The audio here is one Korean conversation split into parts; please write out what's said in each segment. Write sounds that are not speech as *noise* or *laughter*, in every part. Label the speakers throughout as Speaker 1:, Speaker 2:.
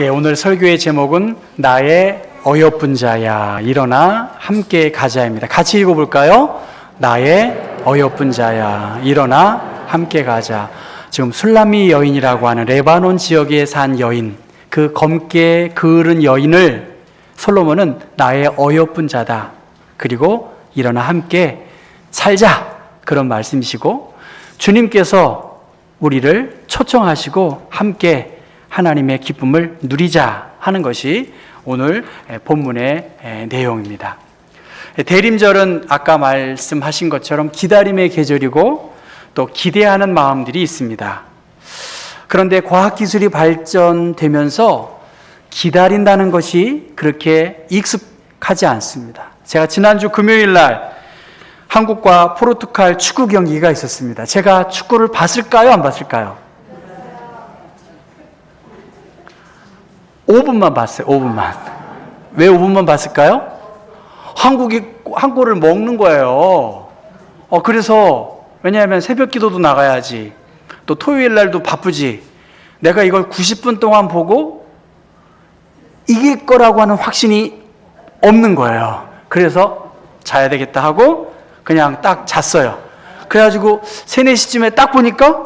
Speaker 1: 예, 오늘 설교의 제목은 나의 어여쁜 자야 일어나 함께 가자입니다. 같이 읽어볼까요? 나의 어여쁜 자야 일어나 함께 가자. 지금 술라미 여인이라고 하는 레바논 지역에 산 여인, 그 검게 그을은 여인을 솔로몬은 나의 어여쁜 자다. 그리고 일어나 함께 살자. 그런 말씀이시고 주님께서 우리를 초청하시고 함께 하나님의 기쁨을 누리자 하는 것이 오늘 본문의 내용입니다. 대림절은 아까 말씀하신 것처럼 기다림의 계절이고 또 기대하는 마음들이 있습니다. 그런데 과학기술이 발전되면서 기다린다는 것이 그렇게 익숙하지 않습니다. 제가 지난주 금요일 날 한국과 포르투갈 축구 경기가 있었습니다. 제가 축구를 봤을까요? 안 봤을까요? 5분만 봤어요. 5분만. 왜 5분만 봤을까요? 한국이 한 골을 먹는 거예요. 어, 그래서 왜냐하면 새벽 기도도 나가야지. 또 토요일 날도 바쁘지. 내가 이걸 90분 동안 보고 이길 거라고 하는 확신이 없는 거예요. 그래서 자야 되겠다 하고 그냥 딱 잤어요. 그래가지고 3, 4시쯤에 딱 보니까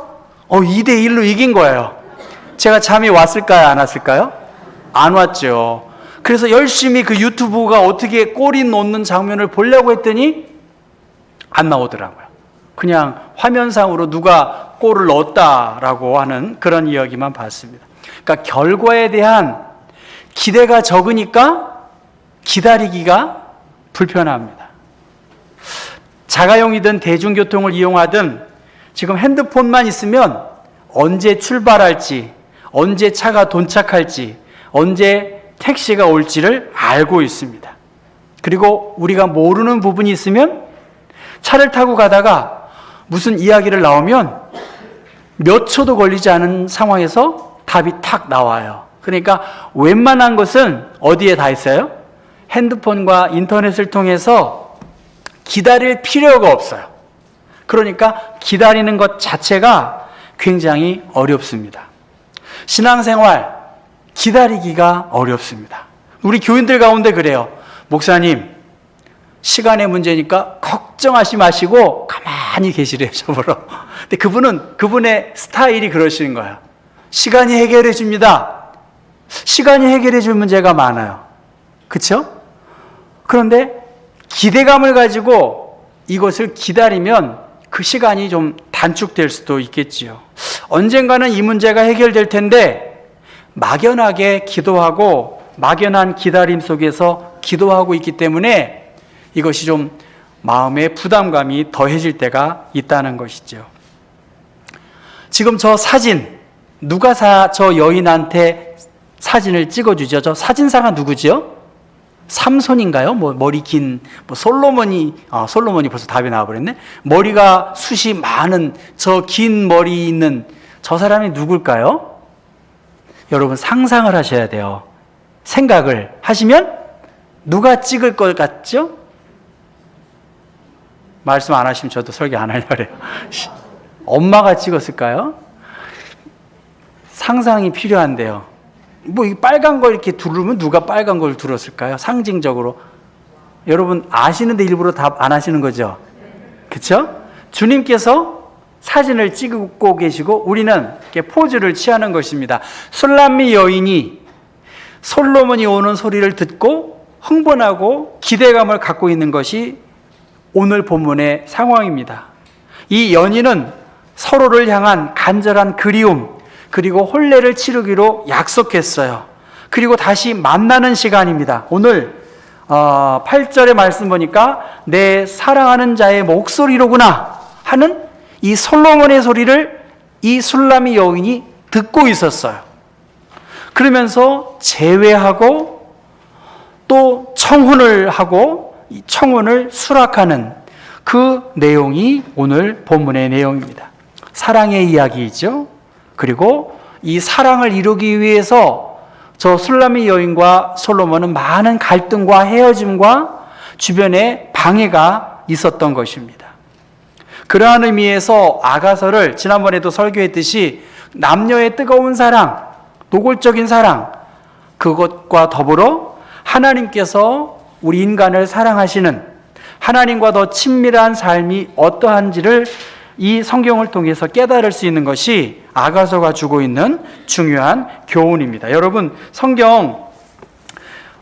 Speaker 1: 어, 2대1로 이긴 거예요. 제가 잠이 왔을까요? 안 왔을까요? 안 왔죠. 그래서 열심히 그 유튜브가 어떻게 골이 넣는 장면을 보려고 했더니 안 나오더라고요. 그냥 화면상으로 누가 골을 넣었다라고 하는 그런 이야기만 봤습니다. 그러니까 결과에 대한 기대가 적으니까 기다리기가 불편합니다. 자가용이든 대중교통을 이용하든 지금 핸드폰만 있으면 언제 출발할지, 언제 차가 도착할지, 언제 택시가 올지를 알고 있습니다. 그리고 우리가 모르는 부분이 있으면 차를 타고 가다가 무슨 이야기를 나오면 몇 초도 걸리지 않은 상황에서 답이 탁 나와요. 그러니까 웬만한 것은 어디에 다 있어요? 핸드폰과 인터넷을 통해서 기다릴 필요가 없어요. 그러니까 기다리는 것 자체가 굉장히 어렵습니다. 신앙생활, 기다리기가 어렵습니다. 우리 교인들 가운데 그래요. 목사님, 시간의 문제니까 걱정하지 마시고 가만히 계시래요, *laughs* 저보러. 근데 그분은, 그분의 스타일이 그러시는 거예요. 시간이 해결해 줍니다. 시간이 해결해 줄 문제가 많아요. 그쵸? 그런데 기대감을 가지고 이것을 기다리면 그 시간이 좀 단축될 수도 있겠지요. 언젠가는 이 문제가 해결될 텐데 막연하게 기도하고 막연한 기다림 속에서 기도하고 있기 때문에 이것이 좀 마음의 부담감이 더해질 때가 있다는 것이죠. 지금 저 사진 누가 사, 저 여인한테 사진을 찍어주죠? 저 사진사가 누구지요? 삼손인가요? 뭐 머리 긴, 뭐 솔로몬이, 아, 솔로몬이 벌써 답이 나와버렸네? 머리가 숱이 많은 저 긴 머리 있는 저 사람이 누굴까요? 여러분 상상을 하셔야 돼요. 생각을 하시면 누가 찍을 것 같죠? 말씀 안 하시면 저도 설교 안 하려고 그래요. 엄마가 찍었을까요? 상상이 필요한데요. 뭐, 이 빨간 거 이렇게 두르면 누가 빨간 걸 둘었을까요? 상징적으로. 여러분 아시는데 일부러 답 안 하시는 거죠? 그쵸? 주님께서 사진을 찍고 계시고 우리는 이렇게 포즈를 취하는 것입니다. 술람미 여인이 솔로몬이 오는 소리를 듣고 흥분하고 기대감을 갖고 있는 것이 오늘 본문의 상황입니다. 이 연인은 서로를 향한 간절한 그리움, 그리고 혼례를 치르기로 약속했어요. 그리고 다시 만나는 시간입니다. 오늘 어, 8절의 말씀 보니까 내 사랑하는 자의 목소리로구나 하는 이 솔로몬의 소리를 이 술람이 여인이 듣고 있었어요. 그러면서 제외하고 또 청혼을 하고 이 청혼을 수락하는 그 내용이 오늘 본문의 내용입니다. 사랑의 이야기이죠. 그리고 이 사랑을 이루기 위해서 저 술라미 여인과 솔로몬은 많은 갈등과 헤어짐과 주변에 방해가 있었던 것입니다. 그러한 의미에서 아가서를 지난번에도 설교했듯이 남녀의 뜨거운 사랑, 노골적인 사랑, 그것과 더불어 하나님께서 우리 인간을 사랑하시는 하나님과 더 친밀한 삶이 어떠한지를 이 성경을 통해서 깨달을 수 있는 것이 아가서가 주고 있는 중요한 교훈입니다. 여러분, 성경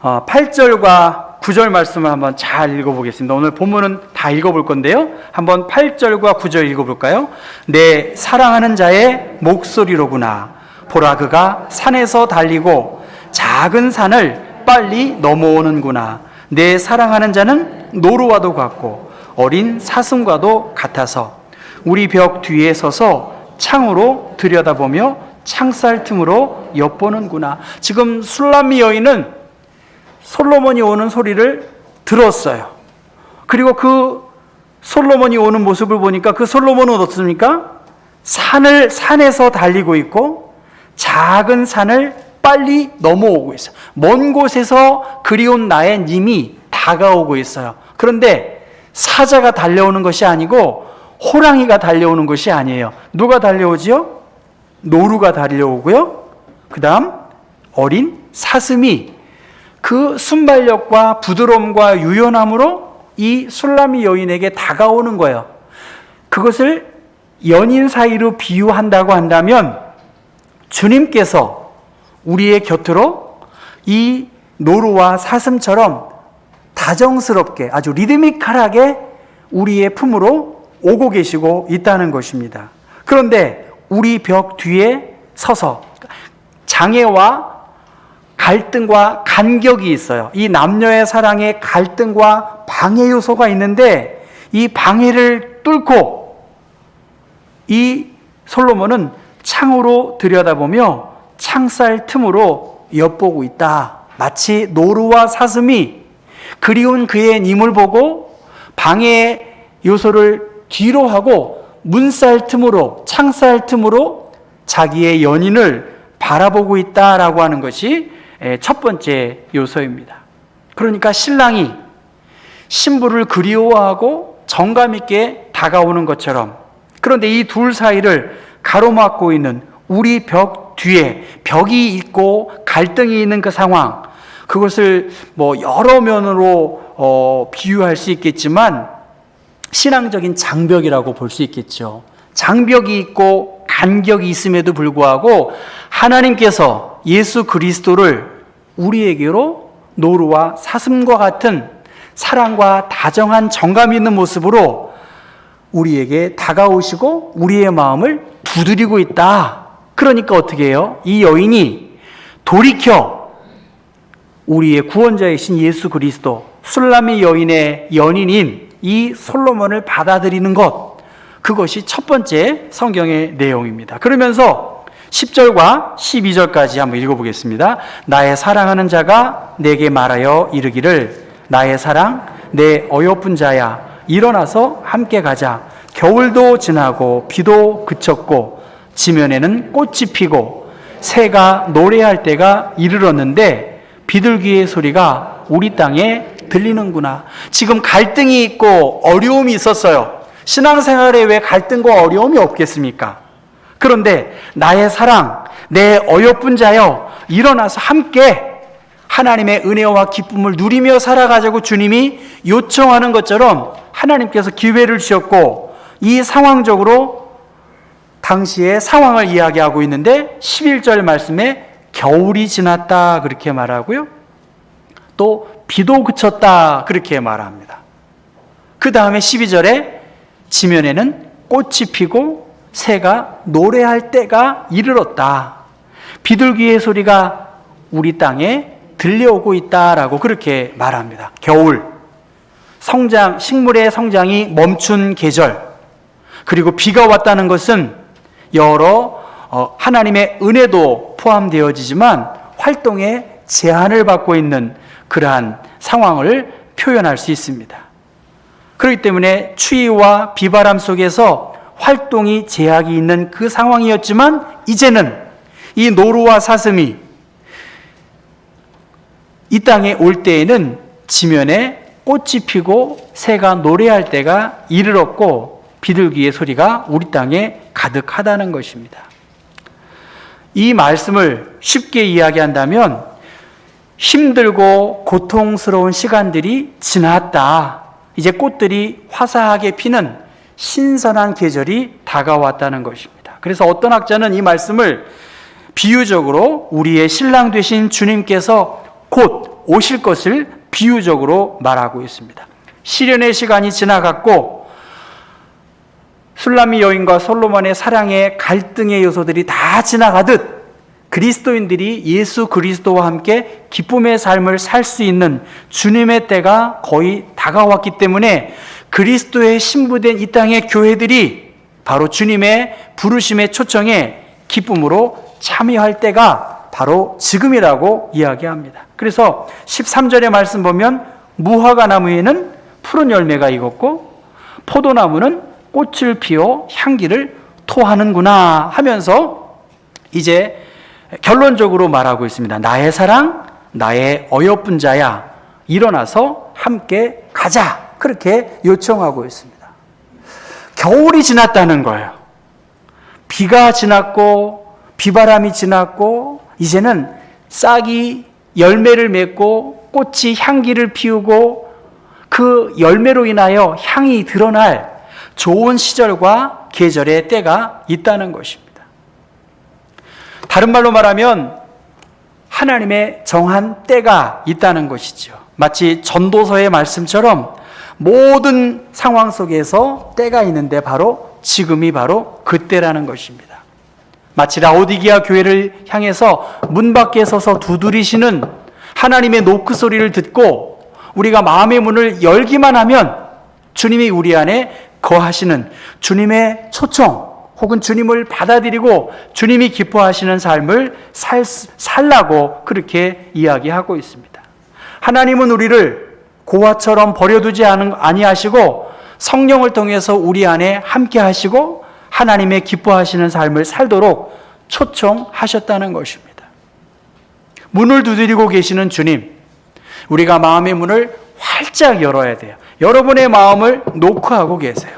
Speaker 1: 8절과 9절 말씀을 한번 잘 읽어보겠습니다. 오늘 본문은 다 읽어볼 건데요. 한번 8절과 9절 읽어볼까요? 내 사랑하는 자의 목소리로구나. 보라 그가 산에서 달리고 작은 산을 빨리 넘어오는구나. 내 사랑하는 자는 노루와도 같고 어린 사슴과도 같아서 우리 벽 뒤에 서서 창으로 들여다보며 창살 틈으로 엿보는구나. 지금 술람미 여인은 솔로몬이 오는 소리를 들었어요. 그리고 그 솔로몬이 오는 모습을 보니까 그 솔로몬은 어떻습니까? 산을 산에서 달리고 있고 작은 산을 빨리 넘어오고 있어요. 먼 곳에서 그리운 나의 님이 다가오고 있어요. 그런데 사자가 달려오는 것이 아니고 호랑이가 달려오는 것이 아니에요. 누가 달려오지요? 노루가 달려오고요. 그 다음 어린 사슴이 그 순발력과 부드러움과 유연함으로 이 술라미 여인에게 다가오는 거예요. 그것을 연인 사이로 비유한다고 한다면 주님께서 우리의 곁으로 이 노루와 사슴처럼 다정스럽게 아주 리드미컬하게 우리의 품으로 오고 계시고 있다는 것입니다. 그런데 우리 벽 뒤에 서서 장애와 갈등과 간격이 있어요. 이 남녀의 사랑에 갈등과 방해 요소가 있는데 이 방해를 뚫고 이 솔로몬은 창으로 들여다보며 창살 틈으로 엿보고 있다. 마치 노루와 사슴이 그리운 그의 님을 보고 방해 요소를 뒤로 하고 문살 틈으로 창살 틈으로 자기의 연인을 바라보고 있다라고 하는 것이 첫 번째 요소입니다. 그러니까 신랑이 신부를 그리워하고 정감 있게 다가오는 것처럼 그런데 이 둘 사이를 가로막고 있는 우리 벽 뒤에 벽이 있고 갈등이 있는 그 상황 그것을 뭐 여러 면으로 어, 비유할 수 있겠지만 신앙적인 장벽이라고 볼 수 있겠죠. 장벽이 있고 간격이 있음에도 불구하고 하나님께서 예수 그리스도를 우리에게로 노루와 사슴과 같은 사랑과 다정한 정감 있는 모습으로 우리에게 다가오시고 우리의 마음을 두드리고 있다. 그러니까 어떻게 해요? 이 여인이 돌이켜 우리의 구원자이신 예수 그리스도 술라미 여인의 연인인 이 솔로몬을 받아들이는 것 그것이 첫 번째 성경의 내용입니다. 그러면서 10절과 12절까지 한번 읽어보겠습니다. 나의 사랑하는 자가 내게 말하여 이르기를 나의 사랑 내 어여쁜 자야 일어나서 함께 가자. 겨울도 지나고 비도 그쳤고 지면에는 꽃이 피고 새가 노래할 때가 이르렀는데 비둘기의 소리가 우리 땅에 들리는구나. 지금 갈등이 있고 어려움이 있었어요. 신앙생활에 왜 갈등과 어려움이 없겠습니까? 그런데 나의 사랑, 내 어여쁜 자여, 일어나서 함께 하나님의 은혜와 기쁨을 누리며 살아가자고 주님이 요청하는 것처럼 하나님께서 기회를 주셨고 이 상황적으로 당시의 상황을 이야기하고 있는데 11절 말씀에 겨울이 지났다 그렇게 말하고요. 또 비도 그쳤다 그렇게 말합니다. 그 다음에 12절에 지면에는 꽃이 피고 새가 노래할 때가 이르렀다. 비둘기의 소리가 우리 땅에 들려오고 있다라고 그렇게 말합니다. 겨울, 성장, 식물의 성장이 멈춘 계절, 그리고 비가 왔다는 것은 여러 어, 하나님의 은혜도 포함되어지지만 활동에 제한을 받고 있는 그러한 상황을 표현할 수 있습니다. 그렇기 때문에 추위와 비바람 속에서 활동이 제약이 있는 그 상황이었지만 이제는 이 노루와 사슴이 이 땅에 올 때에는 지면에 꽃이 피고 새가 노래할 때가 이르렀고 비둘기의 소리가 우리 땅에 가득하다는 것입니다. 이 말씀을 쉽게 이야기한다면 힘들고 고통스러운 시간들이 지났다. 이제 꽃들이 화사하게 피는 신선한 계절이 다가왔다는 것입니다. 그래서 어떤 학자는 이 말씀을 비유적으로 우리의 신랑 되신 주님께서 곧 오실 것을 비유적으로 말하고 있습니다. 시련의 시간이 지나갔고 술람미 여인과 솔로몬의 사랑의 갈등의 요소들이 다 지나가듯 그리스도인들이 예수 그리스도와 함께 기쁨의 삶을 살 수 있는 주님의 때가 거의 다가왔기 때문에 그리스도의 신부된 이 땅의 교회들이 바로 주님의 부르심의 초청에 기쁨으로 참여할 때가 바로 지금이라고 이야기합니다. 그래서 13절의 말씀 보면 무화과 나무에는 푸른 열매가 익었고 포도나무는 꽃을 피워 향기를 토하는구나 하면서 이제 결론적으로 말하고 있습니다. 나의 사랑, 나의 어여쁜 자야, 일어나서 함께 가자. 그렇게 요청하고 있습니다. 겨울이 지났다는 거예요. 비가 지났고, 비바람이 지났고, 이제는 싹이 열매를 맺고, 꽃이 향기를 피우고, 그 열매로 인하여 향이 드러날 좋은 시절과 계절의 때가 있다는 것입니다. 다른 말로 말하면 하나님의 정한 때가 있다는 것이죠. 마치 전도서의 말씀처럼 모든 상황 속에서 때가 있는데 바로 지금이 바로 그때라는 것입니다. 마치 라오디기아 교회를 향해서 문 밖에 서서 두드리시는 하나님의 노크 소리를 듣고 우리가 마음의 문을 열기만 하면 주님이 우리 안에 거하시는 주님의 초청 혹은 주님을 받아들이고 주님이 기뻐하시는 삶을 살, 살라고 그렇게 이야기하고 있습니다. 하나님은 우리를 고아처럼 버려두지 아니하시고 성령을 통해서 우리 안에 함께 하시고 하나님의 기뻐하시는 삶을 살도록 초청하셨다는 것입니다. 문을 두드리고 계시는 주님, 우리가 마음의 문을 활짝 열어야 돼요. 여러분의 마음을 노크하고 계세요.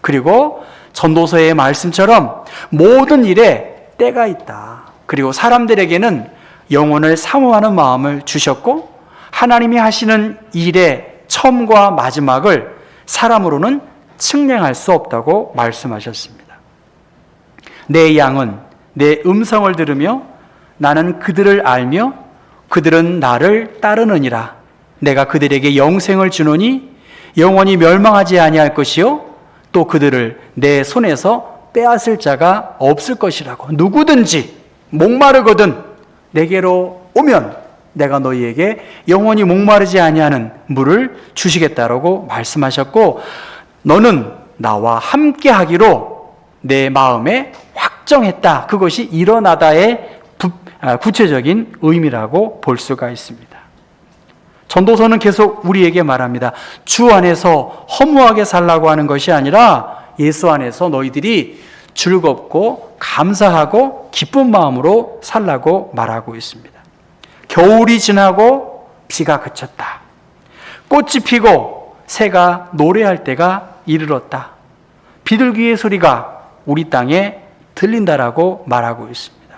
Speaker 1: 그리고 전도서의 말씀처럼 모든 일에 때가 있다. 그리고 사람들에게는 영혼을 사모하는 마음을 주셨고 하나님이 하시는 일의 처음과 마지막을 사람으로는 측량할 수 없다고 말씀하셨습니다. 내 양은 내 음성을 들으며 나는 그들을 알며 그들은 나를 따르느니라. 내가 그들에게 영생을 주노니 영원히 멸망하지 아니할 것이요 또 그들을 내 손에서 빼앗을 자가 없을 것이라고 누구든지 목마르거든 내게로 오면 내가 너희에게 영원히 목마르지 아니하는 물을 주시겠다라고 말씀하셨고 너는 나와 함께 하기로 내 마음에 확정했다. 그것이 일어나다의 아, 구체적인 의미라고 볼 수가 있습니다. 전도서는 계속 우리에게 말합니다. 주 안에서 허무하게 살라고 하는 것이 아니라 예수 안에서 너희들이 즐겁고 감사하고 기쁜 마음으로 살라고 말하고 있습니다. 겨울이 지나고 비가 그쳤다. 꽃이 피고 새가 노래할 때가 이르렀다. 비둘기의 소리가 우리 땅에 들린다라고 말하고 있습니다.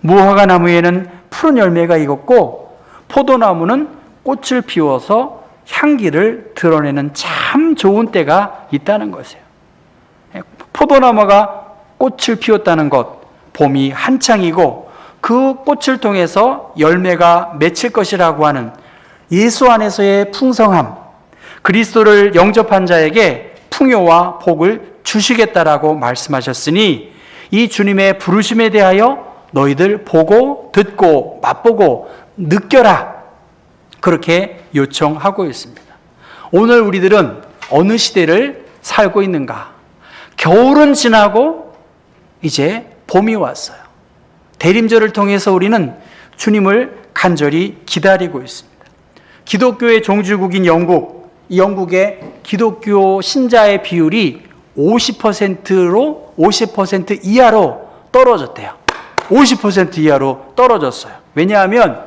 Speaker 1: 무화과 나무에는 푸른 열매가 익었고 포도나무는 꽃을 피워서 향기를 드러내는 참 좋은 때가 있다는 것이에요. 포도나무가 꽃을 피웠다는 것, 봄이 한창이고 그 꽃을 통해서 열매가 맺힐 것이라고 하는 예수 안에서의 풍성함, 그리스도를 영접한 자에게 풍요와 복을 주시겠다라고 말씀하셨으니 이 주님의 부르심에 대하여 너희들 보고 듣고 맛보고 느껴라. 그렇게 요청하고 있습니다. 오늘 우리들은 어느 시대를 살고 있는가? 겨울은 지나고 이제 봄이 왔어요. 대림절을 통해서 우리는 주님을 간절히 기다리고 있습니다. 기독교의 종주국인 영국, 이 영국의 기독교 신자의 비율이 50%로 50% 이하로 떨어졌대요. 50% 이하로 떨어졌어요. 왜냐하면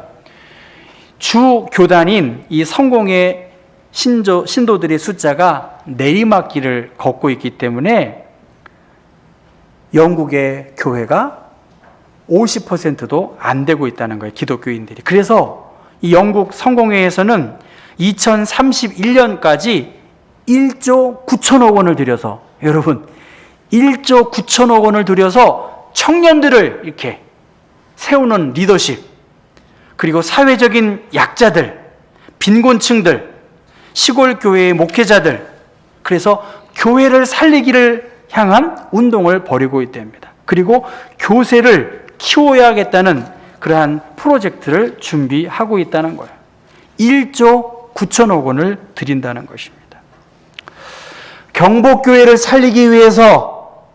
Speaker 1: 주 교단인 이 성공의 신조, 신도들의 숫자가 내리막길을 걷고 있기 때문에 영국의 교회가 50%도 안 되고 있다는 거예요. 기독교인들이. 그래서 이 영국 성공회에서는 2031년까지 1조 9천억 원을 들여서 여러분 1조 9천억 원을 들여서 청년들을 이렇게 세우는 리더십 그리고 사회적인 약자들 빈곤층들 시골 교회의 목회자들 그래서 교회를 살리기를 향한 운동을 벌이고 있답니다. 그리고 교세를 키워야겠다는 그러한 프로젝트를 준비하고 있다는 거예요. 1조 9천억 원을 드린다는 것입니다. 경복교회를 살리기 위해서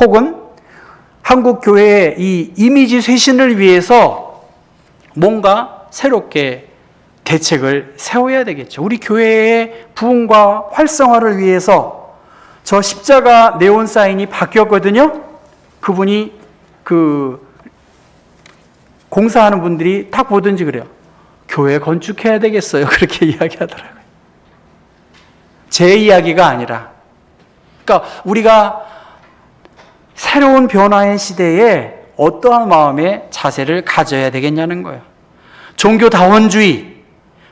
Speaker 1: 혹은 한국교회의 이 이미지 쇄신을 위해서 뭔가 새롭게 대책을 세워야 되겠죠. 우리 교회의 부흥과 활성화를 위해서 저 십자가 네온 사인이 바뀌었거든요. 그분이 그 공사하는 분들이 딱 보든지 그래요. 교회 건축해야 되겠어요. *laughs* 그렇게 이야기하더라고요. 제 이야기가 아니라. 그러니까 우리가 새로운 변화의 시대에 어떠한 마음의 자세를 가져야 되겠냐는 거예요. 종교 다원주의,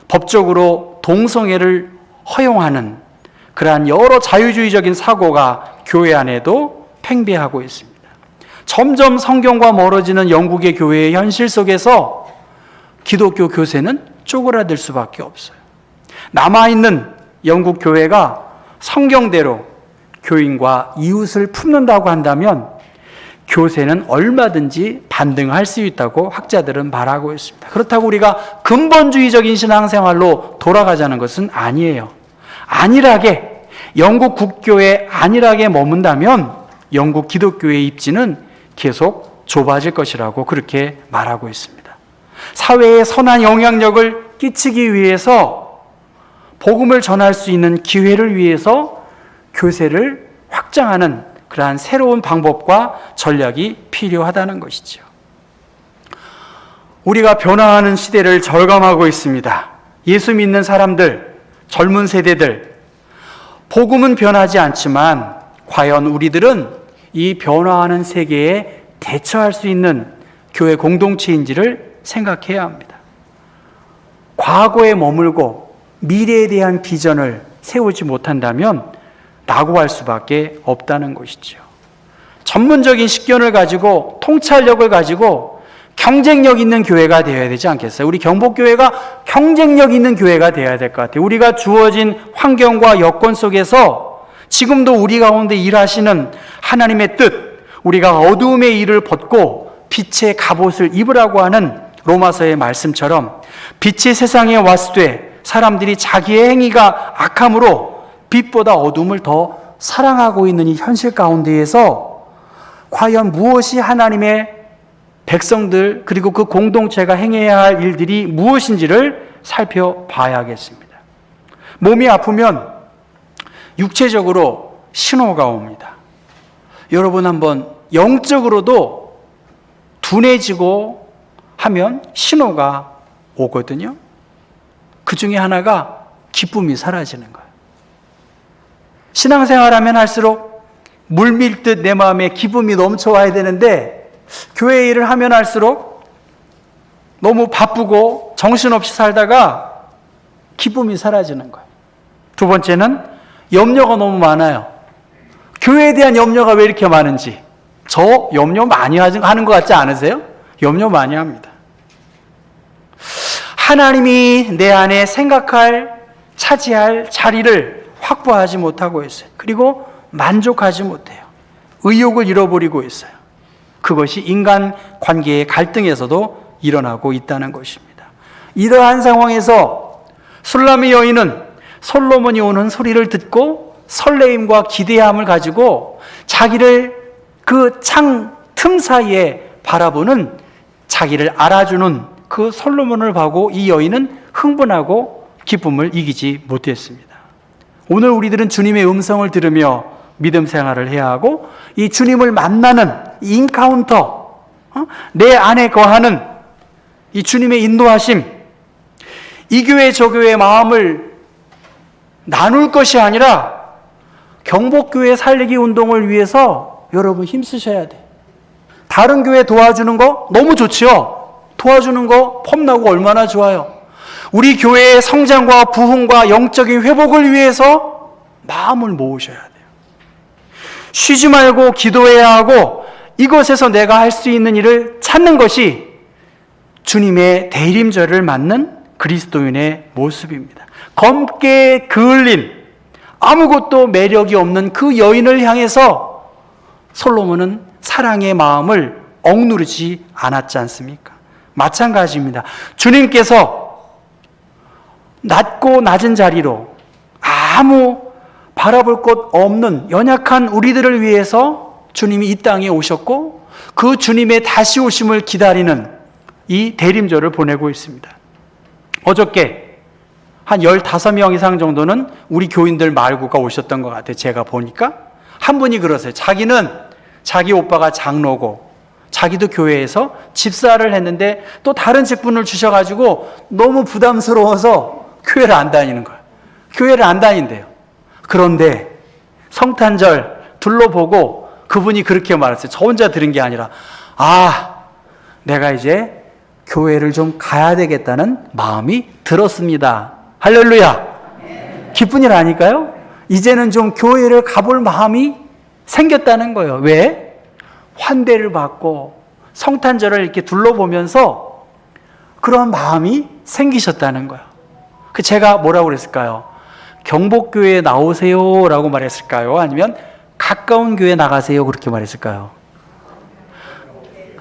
Speaker 1: 법적으로 동성애를 허용하는 그러한 여러 자유주의적인 사고가 교회 안에도 팽배하고 있습니다. 점점 성경과 멀어지는 영국의 교회의 현실 속에서 기독교 교세는 쪼그라들 수밖에 없어요. 남아있는 영국 교회가 성경대로 교인과 이웃을 품는다고 한다면 교세는 얼마든지 반등할 수 있다고 학자들은 말하고 있습니다. 그렇다고 우리가 근본주의적인 신앙생활로 돌아가자는 것은 아니에요. 안일하게 영국 국교에 안일하게 머문다면 영국 기독교의 입지는 계속 좁아질 것이라고 그렇게 말하고 있습니다. 사회에 선한 영향력을 끼치기 위해서 복음을 전할 수 있는 기회를 위해서 교세를 확장하는 그러한 새로운 방법과 전략이 필요하다는 것이죠. 우리가 변화하는 시대를 절감하고 있습니다. 예수 믿는 사람들, 젊은 세대들, 복음은 변하지 않지만 과연 우리들은 이 변화하는 세계에 대처할 수 있는 교회 공동체인지를 생각해야 합니다. 과거에 머물고 미래에 대한 비전을 세우지 못한다면 낙오할 수밖에 없다는 것이죠. 전문적인 식견을 가지고 통찰력을 가지고 경쟁력 있는 교회가 되어야 되지 않겠어요? 우리 경복교회가 경쟁력 있는 교회가 되어야 될 것 같아요. 우리가 주어진 환경과 여건 속에서 지금도 우리 가운데 일하시는 하나님의 뜻, 우리가 어두움의 일을 벗고 빛의 갑옷을 입으라고 하는 로마서의 말씀처럼 빛이 세상에 왔을 때 사람들이 자기의 행위가 악함으로 빛보다 어둠을 더 사랑하고 있는 이 현실 가운데에서 과연 무엇이 하나님의 백성들 그리고 그 공동체가 행해야 할 일들이 무엇인지를 살펴봐야겠습니다. 몸이 아프면 육체적으로 신호가 옵니다. 여러분 한번 영적으로도 둔해지고 하면 신호가 오거든요. 그 중에 하나가 기쁨이 사라지는 거예요. 신앙생활 하면 할수록 물밀듯 내 마음에 기쁨이 넘쳐와야 되는데 교회 일을 하면 할수록 너무 바쁘고 정신없이 살다가 기쁨이 사라지는 거예요. 두 번째는 염려가 너무 많아요. 교회에 대한 염려가 왜 이렇게 많은지. 저 염려 많이 하는 것 같지 않으세요? 염려 많이 합니다. 하나님이 내 안에 생각할, 차지할 자리를 확보하지 못하고 있어요. 그리고 만족하지 못해요. 의욕을 잃어버리고 있어요. 그것이 인간 관계의 갈등에서도 일어나고 있다는 것입니다. 이러한 상황에서 술람의 여인은 솔로몬이 오는 소리를 듣고 설레임과 기대함을 가지고 자기를 그 창 틈 사이에 바라보는 자기를 알아주는 그 솔로몬을 보고 이 여인은 흥분하고 기쁨을 이기지 못했습니다. 오늘 우리들은 주님의 음성을 들으며 믿음 생활을 해야 하고 이 주님을 만나는 인카운터, 어? 내 안에 거하는 이 주님의 인도하심, 이 교회 저 교회의 마음을 나눌 것이 아니라 경복교회 살리기 운동을 위해서 여러분 힘쓰셔야 돼. 다른 교회 도와주는 거 너무 좋지요. 도와주는 거 폼나고 얼마나 좋아요. 우리 교회의 성장과 부흥과 영적인 회복을 위해서 마음을 모으셔야 돼요. 쉬지 말고 기도해야 하고 이곳에서 내가 할 수 있는 일을 찾는 것이 주님의 대림절을 맞는 그리스도인의 모습입니다. 검게 그을린 아무것도 매력이 없는 그 여인을 향해서 솔로몬은 사랑의 마음을 억누르지 않았지 않습니까? 마찬가지입니다. 주님께서 낮고 낮은 자리로 아무 바라볼 곳 없는 연약한 우리들을 위해서 주님이 이 땅에 오셨고 그 주님의 다시 오심을 기다리는 이 대림절을 보내고 있습니다. 어저께 한 15명 이상 정도는 우리 교인들 말고가 오셨던 것 같아요. 제가 보니까. 한 분이 그러세요. 자기는 자기 오빠가 장로고 자기도 교회에서 집사를 했는데 또 다른 직분을 주셔가지고 너무 부담스러워서 교회를 안 다니는 거예요. 교회를 안 다닌대요. 그런데 성탄절 둘러보고 그분이 그렇게 말했어요. 저 혼자 들은 게 아니라, 아, 내가 이제 교회를 좀 가야 되겠다는 마음이 들었습니다. 할렐루야. 기쁜 일 아닐까요? 이제는 좀 교회를 가볼 마음이 생겼다는 거예요. 왜? 환대를 받고 성탄절을 이렇게 둘러보면서 그런 마음이 생기셨다는 거예요. 그 제가 뭐라고 그랬을까요? 경복교회에 나오세요 라고 말했을까요? 아니면 가까운 교회 나가세요 그렇게 말했을까요?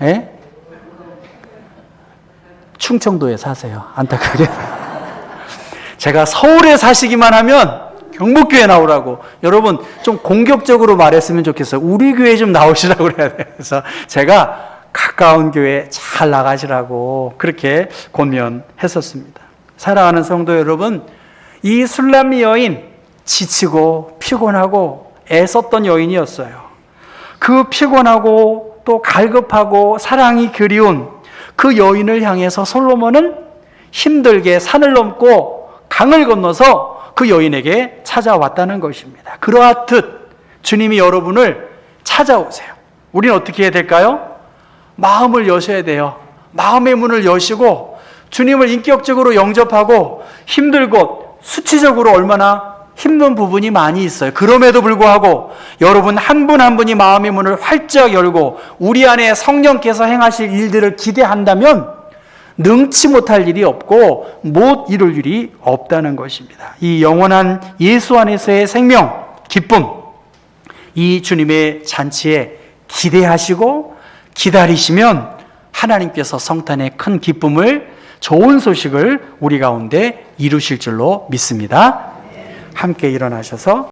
Speaker 1: 예? 충청도에 사세요. 안타깝게. 제가 서울에 사시기만 하면 경복교회 나오라고. 여러분, 좀 공격적으로 말했으면 좋겠어요. 우리 교회 좀 나오시라고 그래야 돼요. 그래서 제가 가까운 교회 잘 나가시라고 그렇게 권면했었습니다. 사랑하는 성도 여러분, 이 술람미 여인 지치고 피곤하고 애썼던 여인이었어요. 그 피곤하고 또 갈급하고 사랑이 그리운 그 여인을 향해서 솔로몬은 힘들게 산을 넘고 강을 건너서 그 여인에게 찾아왔다는 것입니다. 그러하듯 주님이 여러분을 찾아오세요. 우리는 어떻게 해야 될까요? 마음을 여셔야 돼요. 마음의 문을 여시고 주님을 인격적으로 영접하고 힘들고 수치적으로 얼마나 힘든 부분이 많이 있어요. 그럼에도 불구하고 여러분 한 분한 분이 마음의 문을 활짝 열고 우리 안에 성령께서 행하실 일들을 기대한다면 능치 못할 일이 없고 못 이룰 일이 없다는 것입니다. 이 영원한 예수 안에서의 생명, 기쁨, 이 주님의 잔치에 기대하시고 기다리시면 하나님께서 성탄의 큰 기쁨을 좋은 소식을 우리 가운데 이루실 줄로 믿습니다. 함께 일어나셔서